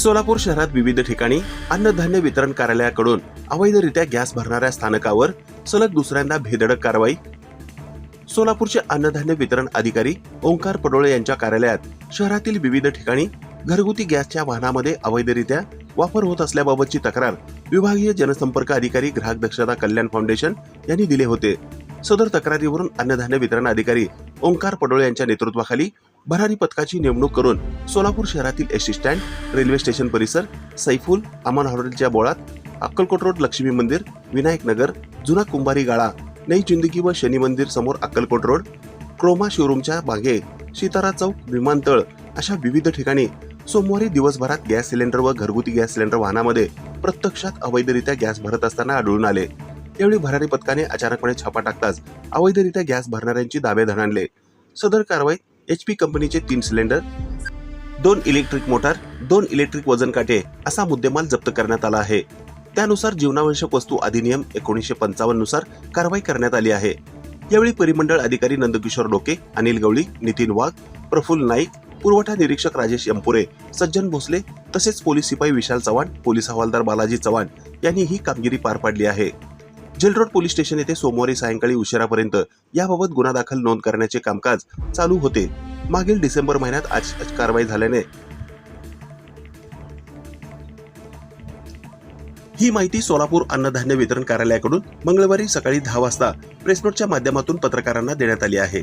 सोलापूर शहरात विविध ठिकाणी अन्नधान्य वितरण कार्यालयाकडून अवैधरित्या गॅस भरणाऱ्या स्थानकावर सलग दुसऱ्यांदा भेदडक कारवाई. सोलापूरचे अन्नधान्य वितरण अधिकारी ओंकार पडोळे यांच्या कार्यालयात शहरातील विविध ठिकाणी घरगुती गॅसच्या वाहनामध्ये अवैधरित्या वापर होत असल्याबाबतची तक्रार विभागीय जनसंपर्क अधिकारी ग्राहक दक्षता कल्याण फाउंडेशन यांनी दिले होते. सदर तक्रारीवरून अन्नधान्य वितरण अधिकारी ओंकार पडोळे यांच्या नेतृत्वाखाली भरारी पथकाची नेमणूक करून सोलापूर शहरातील एसटी स्टँड रेल्वे स्टेशन परिसर सैफुल अमन हॉटेलच्या बोळात अक्कलकोट रोड लक्ष्मी मंदिर विनायक नगर जुना कुंभारी गाळा नई जिंदगी व शनी मंदिर समोर अक्कलकोट रोड क्रोमा शोरूमच्या मागे सितारा चौक विमानतळ अशा विविध ठिकाणी सोमवारी दिवसभरात गॅस सिलेंडर व घरगुती गॅस सिलेंडर वाहनामध्ये प्रत्यक्षात अवैधरित्या गॅस भरत असताना आढळून आले. त्यावेळी भरारी पथकाने अचानकपणे छापा टाकताच अवैधरित्या गॅस भरणाऱ्यांची दाबे धनाडले सदर कारवाईत एच पी कंपनीचे तीन सिलेंडर दोन इलेक्ट्रिक मोटार दोन इलेक्ट्रिक वजन काटे असा मुद्देमाल जप्त करण्यात आला आहे. त्यानुसार जीवनावश्यक वस्तू अधिनियम एकोणीसशे पंचावन्ननुसार कारवाई करण्यात आली आहे. यावेळी परिमंडळ अधिकारी नंदकिशोर डोके अनिल गवळी नितीन वाघ प्रफुल्ल नाईक पुरवठा निरीक्षक राजेश यंपुरे सज्जन भोसले तसेच पोलीस शिपाई विशाल चव्हाण पोलीस हवालदार बालाजी चव्हाण यांनी ही कामगिरी पार पाडली आहे. जेलरोड पोलीस स्टेशन येथे सोमवारी सायंकाळी उशिरापर्यंत याबाबत गुन्हा दाखल नोंद करण्याचे कामकाज चालू होते. मागील डिसेंबर महिन्यात आज कारवाई झाल्याने ही माहिती सोलापूर अन्नधान्य वितरण कार्यालयाकडून मंगळवारी सकाळी दहा वाजता प्रेसनोटच्या माध्यमातून पत्रकारांना देण्यात आली आहे.